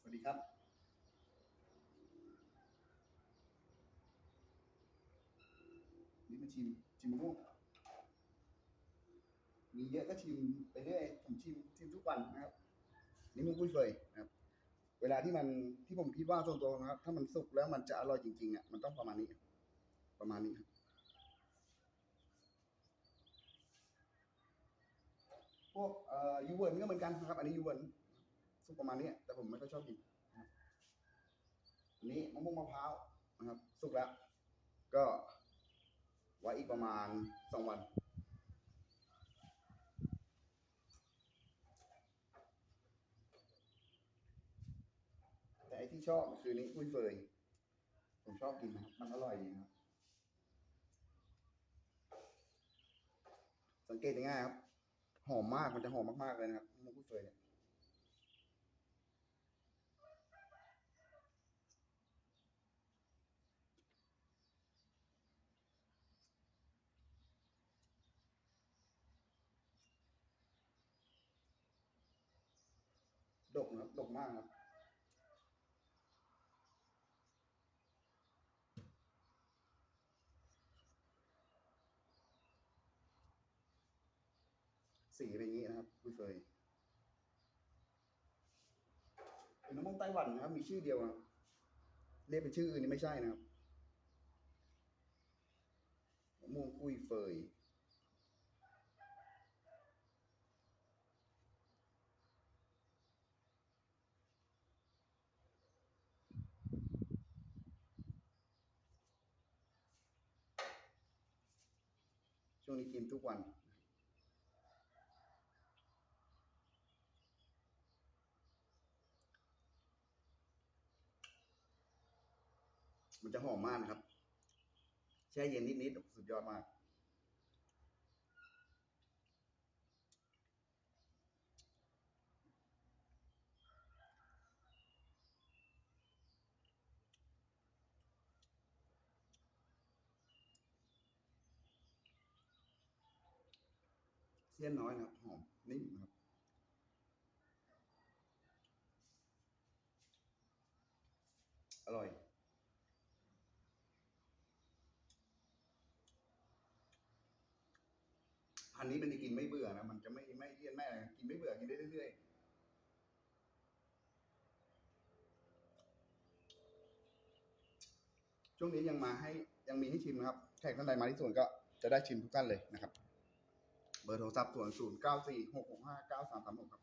สวัสดีครับนี่มาชิมชิมมะม่วงมีเยอะก็ชิมไปเรื่อยผมชิมชิมทุกวันนะครับนี่มันกุ้ยเฟยนะครับ เวลาที่มันที่ผมคิดว่าส่วนตัวนะครับ ถ้ามันสุกแล้วมันจะอร่อยจริงๆอะมันต้องประมาณนี้ ประมาณนี้ครับพวกอ่อยูเวิร์นก็เหมือนกันนะครับ อันนี้ยูเวิร์น สุกประมาณนี้แต่ผมไม่ค่อยชอบกินนะครับอันนี้มะม่วงมะพร้าวนะครับ สุกแล้ว ก็ไว้อีกประมาณสองวันแต่ไอ้ที่ชอบคือนี้กุ้ยเฟยผมชอบกินนะครับมันอร่อยดีครับ สังเกตง่ายครับ หอมมากมันจะหอมมากๆเลยนะครับมะกุ้ยเฟยเนี่ย ดกนะครับดกมากครับสีเป็นอย่างนี้นะครับกุ้ยเฟยเป็นมะม่วงไต้หวันนะครับ มีชื่อเดียวนะเรียกเป็นชื่ออื่นนี่ไม่ใช่นะครับมะม่วงกุ้ยเฟย ช่วงนี้กินทุกวัน มันจะหอมมากนะครับ แช่เย็นนิดๆสุดยอดมาก เส้นน้อยนะครับหอมนิ่มครับอร่อยพันนี้มันจะกินไม่เบื่อนะ มันจะไม่ไม่เลี่ยนไม่อะไรกินไม่เบื่อกินได้เรื่อยๆช่วงนี้ยังมาให้ยังมีให้ชิมนะครับ แขกท่านใดมาที่สวนก็จะได้ชิมทุกท่านเลยนะครับ เบอร์โทรศัพท์ส่วนศูนย์เก้าสี่หกหกห้าเก้าสามสามหกครับ